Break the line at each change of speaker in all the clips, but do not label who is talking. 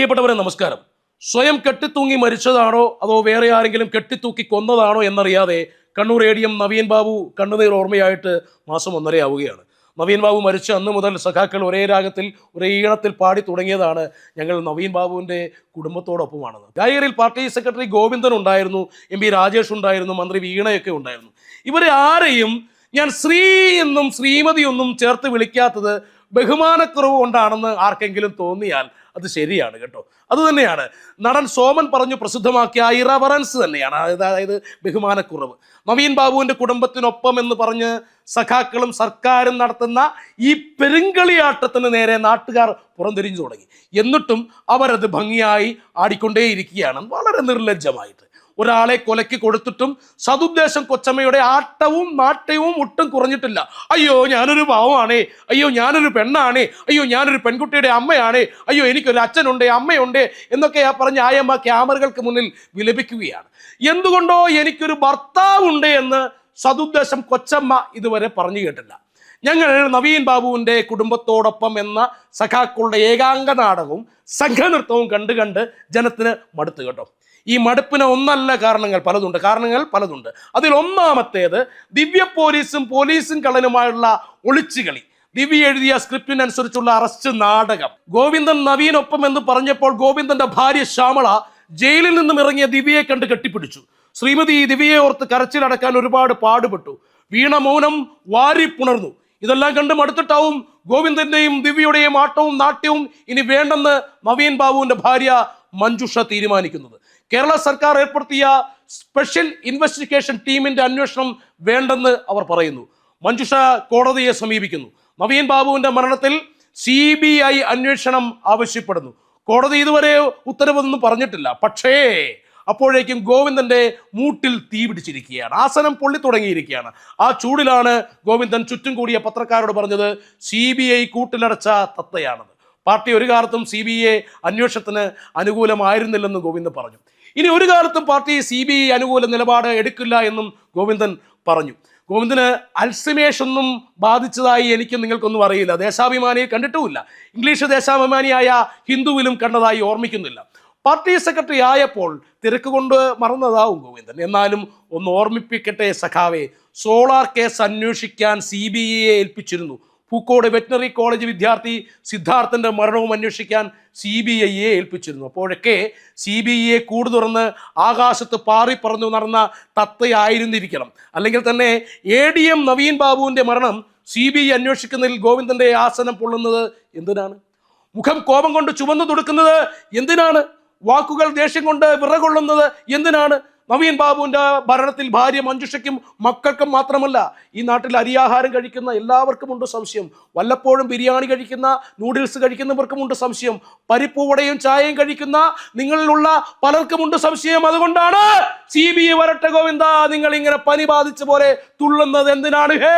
പ്രിയപ്പെട്ടവരെ നമസ്കാരം. സ്വയം കെട്ടിത്തൂങ്ങി മരിച്ചതാണോ അതോ വേറെ ആരെങ്കിലും കെട്ടിത്തൂക്കി കൊന്നതാണോ എന്നറിയാതെ Kannur A D M Naveen Babu കണ്ണുനീർ ഓർമ്മയായിട്ട് മാസം ഒന്നരയാവുകയാണ് നവീൻ ബാബു മരിച്ച അന്ന് മുതൽ സഖാക്കൾ ഒരേ രാഗത്തിൽ ഒരേ ഈണത്തിൽ പാടി തുടങ്ങിയതാണ് ഞങ്ങൾ നവീൻ ബാബുവിന്റെ കുടുംബത്തോടൊപ്പമാണെന്ന് ഗായകരിൽ പാർട്ടി സെക്രട്ടറി ഗോവിന്ദൻ ഉണ്ടായിരുന്നു എം പി രാജേഷ് ഉണ്ടായിരുന്നു മന്ത്രി വീണയൊക്കെ ഉണ്ടായിരുന്നു. ഇവരെ ആരെയും ഞാൻ ശ്രീ എന്നും ശ്രീമതി ഒന്നും ചേർത്ത് വിളിക്കാത്തത് ബഹുമാനക്കുറവ് കൊണ്ടാണെന്ന് ആർക്കെങ്കിലും തോന്നിയാൽ അത് ശരിയാണ് കേട്ടോ. അത് തന്നെയാണ് നടൻ സോമൻ പറഞ്ഞു പ്രസിദ്ധമാക്കിയ ഇറവറൻസ് തന്നെയാണ്. അതായത് ബഹുമാനക്കുറവ്. നവീൻ ബാബുവിന്റെ കുടുംബത്തിനൊപ്പം എന്ന് പറഞ്ഞ് സഖാക്കളും സർക്കാരും നടത്തുന്ന ഈ പെരുങ്കളിയാട്ടത്തിന് നേരെ നാട്ടുകാർ പുറംതിരിഞ്ഞു തുടങ്ങി. എന്നിട്ടും അവരത് ഭംഗിയായി ആടിക്കൊണ്ടേയിരിക്കുകയാണ്. വളരെ നിർലജ്ജമായിട്ട്. ഒരാളെ കൊലയ്ക്ക് കൊടുത്തിട്ടും സതുദ്ദേശം കൊച്ചമ്മയുടെ ആട്ടവും നാട്യവും ഒട്ടും കുറഞ്ഞിട്ടില്ല. അയ്യോ ഞാനൊരു പാവമാണേ. അയ്യോ ഞാനൊരു പെണ്ണാണേ. അയ്യോ ഞാനൊരു പെൺകുട്ടിയുടെ അമ്മയാണേ. അയ്യോ എനിക്കൊരു അച്ഛനുണ്ട് അമ്മയുണ്ട് എന്നൊക്കെ ആ പറഞ്ഞ ആയമ്മ ക്യാമറകൾക്ക് മുന്നിൽ വിലപിക്കുകയാണ്. എന്തുകൊണ്ടോ എനിക്കൊരു ഭർത്താവുണ്ട് എന്ന് സതുദ്ദേശം കൊച്ചമ്മ ഇതുവരെ പറഞ്ഞു കേട്ടില്ല. ഞങ്ങൾ നവീൻ ബാബുവിന്റെ കുടുംബത്തോടൊപ്പം എന്ന സഖാക്കളുടെ ഏകാംഗ നാടകവും സംഘനൃത്തവും കണ്ട് കണ്ട് ജനത്തിന് മടുത്തു കേട്ടോ. ഈ മടുപ്പിന് ഒന്നല്ല കാരണങ്ങൾ പലതുണ്ട്. കാരണങ്ങൾ പലതുണ്ട്. അതിൽ ഒന്നാമത്തേത് ദിവ്യ പോലീസും പോലീസും കള്ളനുമായുള്ള ഒളിച്ചുകളി ദിവ്യ എഴുതിയ സ്ക്രിപ്റ്റിനനുസരിച്ചുള്ള അറസ്റ്റ് നാടകം. ഗോവിന്ദൻ നവീനൊപ്പം എന്ന് പറഞ്ഞപ്പോൾ ഗോവിന്ദന്റെ ഭാര്യ ശ്യാമള ജയിലിൽ നിന്നും ഇറങ്ങിയ ദിവ്യയെ കണ്ട് കെട്ടിപ്പിടിച്ചു. ശ്രീമതി ദിവ്യയെ ഓർത്ത് കരച്ചിലടക്കാൻ ഒരുപാട് പാടുപെട്ടു. വീണ മൗനം വാരിപ്പുണർന്നു ഇതെല്ലാം കണ്ട് മടുത്തിട്ടാവും ഗോവിന്ദന്റെയും ദിവ്യയുടെയും ആട്ടവും നാട്യവും ഇനി വേണ്ടെന്ന് നവീൻ ബാബുവിന്റെ ഭാര്യ മഞ്ജുഷ തീരുമാനിക്കുന്നത്. കേരള സർക്കാർ ഏർപ്പെടുത്തിയ സ്പെഷ്യൽ ഇൻവെസ്റ്റിഗേഷൻ ടീമിന്റെ അന്വേഷണം വേണ്ടെന്ന് അവർ പറയുന്നു. മഞ്ജുഷ കോടതിയെ സമീപിക്കുന്നു. നവീൻ ബാബുവിന്റെ മരണത്തിൽ സി ബി ഐ അന്വേഷണം ആവശ്യപ്പെടുന്നു. കോടതി ഇതുവരെ ഉത്തരവൊന്നും പറഞ്ഞിട്ടില്ല. പക്ഷേ അപ്പോഴേക്കും ഗോവിന്ദന്റെ മൂട്ടിൽ തീ പിടിച്ചിരിക്കുകയാണ്. ആസനം പൊള്ളി തുടങ്ങിയിരിക്കുകയാണ്. ആ ചൂടിലാണ് ഗോവിന്ദൻ ചുറ്റും കൂടിയ പത്രക്കാരോട് പറഞ്ഞത് സി ബി ഐ കൂട്ടിലടച്ച തത്തയാണത് പാർട്ടി ഒരു കാലത്തും സി ബി ഐ അന്വേഷണത്തിന് അനുകൂലമായിരുന്നില്ലെന്ന് ഗോവിന്ദൻ പറഞ്ഞു. ഇനി ഒരു കാലത്തും പാർട്ടി സി ബി ഐ അനുകൂല നിലപാട് എടുക്കില്ല എന്നും ഗോവിന്ദൻ പറഞ്ഞു. ഗോവിന്ദന് അൽസിമേഷൊന്നും ബാധിച്ചതായി എനിക്കും നിങ്ങൾക്കൊന്നും അറിയില്ല. ദേശാഭിമാനിയെ കണ്ടിട്ടുമില്ല. ഇംഗ്ലീഷ് ദേശാഭിമാനിയായ ഹിന്ദുവിലും കണ്ടതായി ഓർമ്മിക്കുന്നില്ല. പാർട്ടി സെക്രട്ടറി ആയപ്പോൾ തിരക്ക് കൊണ്ട് മറന്നതാവും ഗോവിന്ദൻ. എന്നാലും ഒന്ന് ഓർമ്മിപ്പിക്കട്ടെ സഖാവെ സോളാർ കേസ് അന്വേഷിക്കാൻ സി ബി ഐയെ ഏൽപ്പിച്ചിരുന്നു. പൂക്കോട് വെറ്റിനറി കോളേജ് വിദ്യാർത്ഥി സിദ്ധാർത്ഥന്റെ മരണവും അന്വേഷിക്കാൻ സി ബി ഐയെ ഏൽപ്പിച്ചിരുന്നു. അപ്പോഴൊക്കെ സി ബി ഐയെ കൂട് തുറന്ന് ആകാശത്ത് പാറി പറന്നു നടന്ന തത്തയായിരുന്നിരിക്കണം. അല്ലെങ്കിൽ തന്നെ എ ഡി എം നവീൻ ബാബുവിന്റെ മരണം സി ബി ഐ അന്വേഷിക്കുന്നതിൽ ഗോവിന്ദന്റെ ആസനം പൊള്ളുന്നത് എന്തിനാണ്? മുഖം കോപം കൊണ്ട് ചുവന്നു തുടുക്കുന്നത് എന്തിനാണ്? വാക്കുകൾ ദേഷ്യം കൊണ്ട് വിറകൊള്ളുന്നത് എന്തിനാണ്? നവീൻ ബാബുവിന്റെ ഭരണത്തിൽ ഭാര്യ മഞ്ജുഷയ്ക്കും മക്കൾക്കും മാത്രമല്ല ഈ നാട്ടിൽ അരിയാഹാരം കഴിക്കുന്ന എല്ലാവർക്കും ഉണ്ട് സംശയം. വല്ലപ്പോഴും ബിരിയാണി കഴിക്കുന്ന നൂഡിൽസ് കഴിക്കുന്നവർക്കും ഉണ്ട് സംശയം. പരിപ്പുവടയും ചായയും കഴിക്കുന്ന നിങ്ങളിലുള്ള പലർക്കും ഉണ്ട് സംശയം. അതുകൊണ്ടാണ് സി ബി ഐ വരട്ടെ ഗോവിന്ദ നിങ്ങൾ ഇങ്ങനെ പനി ബാധിച്ച പോലെ തുള്ളുന്നത്. എന്തിനാണ്? ഹേ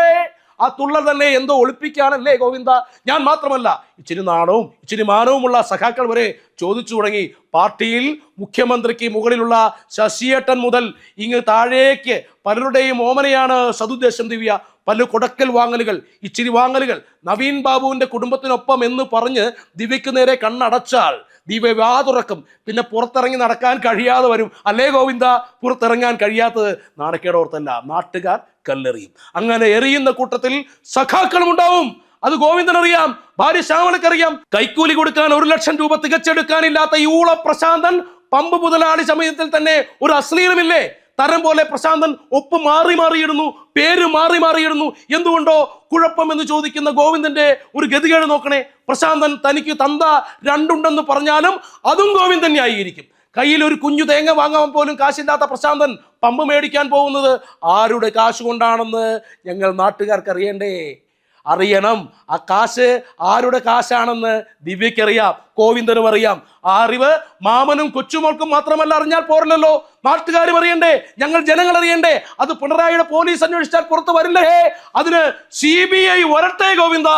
ആ തുള്ള തന്നെ എന്തോ ഒളിപ്പിക്കാനല്ലേ ഗോവിന്ദ? ഞാൻ മാത്രമല്ല ഇച്ചിരി നാണവും ഇച്ചിരി മാനവുമുള്ള സഖാക്കൾ വരെ ചോദിച്ചു തുടങ്ങി. പാർട്ടിയിൽ മുഖ്യമന്ത്രിക്ക് മുകളിലുള്ള ശശിയേട്ടൻ മുതൽ ഇങ്ങ് താഴേക്ക് പലരുടെയും ഓമനയാണ് സതുദ്ദേശം ദിവ്യ. പല കൊടക്കൽ വാങ്ങലുകൾ ഇച്ചിരി വാങ്ങലുകൾ. നവീൻ ബാബുവിന്റെ കുടുംബത്തിനൊപ്പം എന്ന് പറഞ്ഞ് ദിവ്യക്ക് നേരെ കണ്ണടച്ചാൽ ദിവ്യ വാതുറക്കും പിന്നെ പുറത്തിറങ്ങി നടക്കാൻ കഴിയാതെ വരും. അല്ലേ ഗോവിന്ദ? പുറത്തിറങ്ങാൻ കഴിയാത്തത് നാണക്കേടോർത്തല്ല നാട്ടുകാർ കല്ലെറിയും. അങ്ങനെ എറിയുന്ന കൂട്ടത്തിൽ സഖാക്കളും ഉണ്ടാവും അത് അറിയാം ഭാര്യ ശ്യാമളക്ക് അറിയാം കൈക്കൂലി കൊടുക്കാൻ ഒരു ലക്ഷം രൂപ തികച്ചെടുക്കാനില്ലാത്ത ഈ ഊള പ്രശാന്തൻ പമ്പ് മുതലാളി സമയത്തിൽ തന്നെ ഒരു അശ്ലീലമില്ലേ? തരം പോലെ പ്രശാന്തൻ ഒപ്പ് മാറി മാറിയിടുന്നു പേര് മാറി മാറിയിടുന്നു. എന്തുകൊണ്ടോ കുഴപ്പം എന്ന് ചോദിക്കുന്ന ഗോവിന്ദന്റെ ഒരു ഗതികേട് നോക്കണേ. പ്രശാന്തൻ തനിക്ക് തന്ത രണ്ടുണ്ടെന്ന് പറഞ്ഞാലും അതും ഗോവിന്ദൻ ന്യായീകരിക്കും. കയ്യിൽ ഒരു കുഞ്ഞു തേങ്ങ വാങ്ങാൻ പോലും കാശില്ലാത്ത പ്രശാന്തൻ പമ്പ് മേടിക്കാൻ പോകുന്നത് ആരുടെ കാശ് കൊണ്ടാണെന്ന് ഞങ്ങൾ നാട്ടുകാർക്ക് അറിയണ്ടേ? അറിയണം. ആ കാശ് ആരുടെ കാശാണെന്ന് ദിവ്യക്കറിയാം ഗോവിന്ദനും അറിയാം. ആ അറിവ് മാമനും കൊച്ചുമോൾക്കും മാത്രമല്ല അറിഞ്ഞാൽ പോരല്ലോ നാട്ടുകാരും അറിയണ്ടേ ഞങ്ങൾ ജനങ്ങൾ അറിയണ്ടേ. അത് പിണറായിയുടെ പോലീസ് അന്വേഷിച്ചാൽ പുറത്ത് വരില്ലേ. അതിന് സി ബി ഐ വരട്ടെ ഗോവിന്ദ.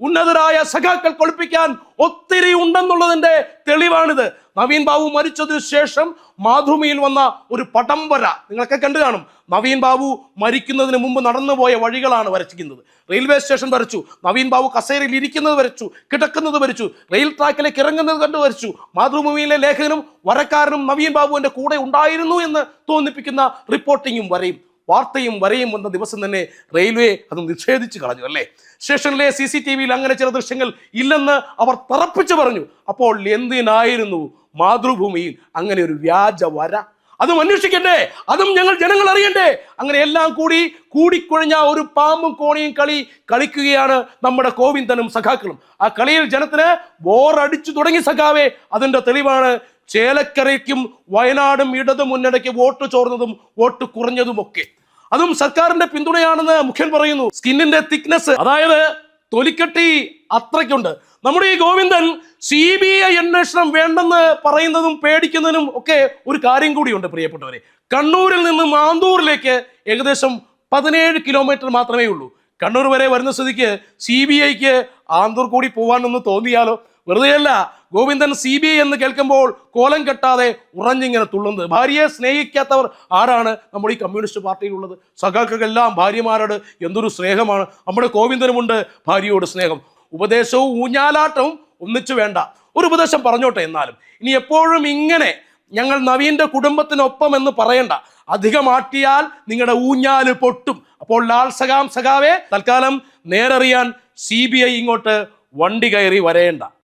ഉന്നതരായ സഖാക്കൾ കൊളിപ്പിക്കാൻ ഒത്തിരി ഉണ്ടെന്നുള്ളതിന്റെ തെളിവാണിത്. നവീൻ ബാബു മരിച്ചതിന് ശേഷം മാധുമിയിൽ വന്ന ഒരു പടംവര. നിങ്ങളൊക്കെ കണ്ടു കാണും. നവീൻ ബാബു മരിക്കുന്നതിന് മുമ്പ് നടന്നുപോയ വഴികളാണ് വരച്ചിരിക്കുന്നത്. റെയിൽവേ സ്റ്റേഷൻ വരച്ചു. നവീൻ ബാബു കസേരയിൽ ഇരിക്കുന്നത് വരച്ചു. കിടക്കുന്നത് വരച്ചു. റെയിൽ ട്രാക്കിലേക്ക് ഇറങ്ങുന്നത് കണ്ടു വരച്ചു. മാതൃഭൂമിയിലെ ലേഖകനും വരക്കാരനും നവീൻ ബാബുവിന്റെ കൂടെ ഉണ്ടായിരുന്നു എന്ന് തോന്നിപ്പിക്കുന്ന റിപ്പോർട്ടിങ്ങും വരയും. വാർത്തയും വരയും വന്ന ദിവസം തന്നെ റെയിൽവേ അത് നിഷേധിച്ചു കളഞ്ഞു അല്ലേ? സ്റ്റേഷനിലെ സി സി ടി വിയിൽ അങ്ങനെ ചില ദൃശ്യങ്ങൾ ഇല്ലെന്ന് അവർ തറപ്പിച്ചു പറഞ്ഞു. അപ്പോൾ എന്തിനായിരുന്നു മാതൃഭൂമിയിൽ അങ്ങനെ ഒരു വ്യാജ വര? അതും അന്വേഷിക്കണ്ടേ? അതും ഞങ്ങൾ ജനങ്ങൾ അറിയണ്ടേ? അങ്ങനെ എല്ലാം കൂടി കൂടിക്കുഴഞ്ഞ ഒരു പാമ്പും കോണിയും കളി കളിക്കുകയാണ് നമ്മുടെ കോവിന്ദനും സഖാക്കളും. ആ കളിയിൽ ജനത്തിന് ബോറടിച്ചു തുടങ്ങി സഖാവേ. അതിന്റെ തെളിവാണ് ചേലക്കരയ്ക്കും വയനാടും ഇടതു മുന്നണിക്ക് വോട്ട് ചോർന്നതും വോട്ട് കുറഞ്ഞതുമൊക്കെ. അതും സർക്കാരിന്റെ പിന്തുണയാണെന്ന് മുഖ്യൻ പറയുന്നു. സ്കിന്നിന്റെ തിക്നെസ് അതായത് തൊലിക്കട്ടി അത്രയ്ക്കുണ്ട്. നമ്മുടെ ഈ ഗോവിന്ദൻ സി ബി ഐ അന്വേഷണം വേണ്ടെന്ന് പറയുന്നതും പേടിക്കുന്നതിനും ഒക്കെ ഒരു കാര്യം കൂടിയുണ്ട് പ്രിയപ്പെട്ടവരെ. കണ്ണൂരിൽ നിന്ന് മാന്തൂരിലേക്ക് ഏകദേശം പതിനേഴ് കിലോമീറ്റർ മാത്രമേ ഉള്ളൂ. കണ്ണൂർ വരെ വരുന്ന സ്ഥിതിക്ക് സി ബി ഐക്ക് ആന്തൂർ കൂടി പോവാനൊന്ന് തോന്നിയാലോ? വെറുതെയല്ല ഗോവിന്ദൻ സി ബി ഐ എന്ന് കേൾക്കുമ്പോൾ കോലം കെട്ടാതെ ഉറഞ്ഞിങ്ങനെ തുള്ളുന്നത്. ഭാര്യയെ സ്നേഹിക്കാത്തവർ ആരാണ്? നമ്മൾ ഈ കമ്മ്യൂണിസ്റ്റ് പാർട്ടിയിലുള്ളത്. സഖാക്കൾക്കെല്ലാം ഭാര്യമാരോട് എന്തൊരു സ്നേഹമാണ്. നമ്മുടെ ഗോവിന്ദനുമുണ്ട് ഭാര്യയോട് സ്നേഹം. ഉപദേശവും ഊഞ്ഞാലാട്ടവും ഒന്നിച്ചു വേണ്ട. ഒരു ഉപദേശം പറഞ്ഞോട്ടെ എന്നാലും. ഇനി എപ്പോഴും ഇങ്ങനെ ഞങ്ങൾ നവീന്റെ കുടുംബത്തിനൊപ്പം എന്ന് പറയണ്ട. അധികമാട്ടിയാൽ നിങ്ങളുടെ ഊഞ്ഞാൽ പൊട്ടും. അപ്പോൾ ലാൽ സഖാം സഖാവെ തൽക്കാലം നേരറിയാൻ സി ബി ഐ ഇങ്ങോട്ട് വണ്ടി കയറി വരേണ്ട.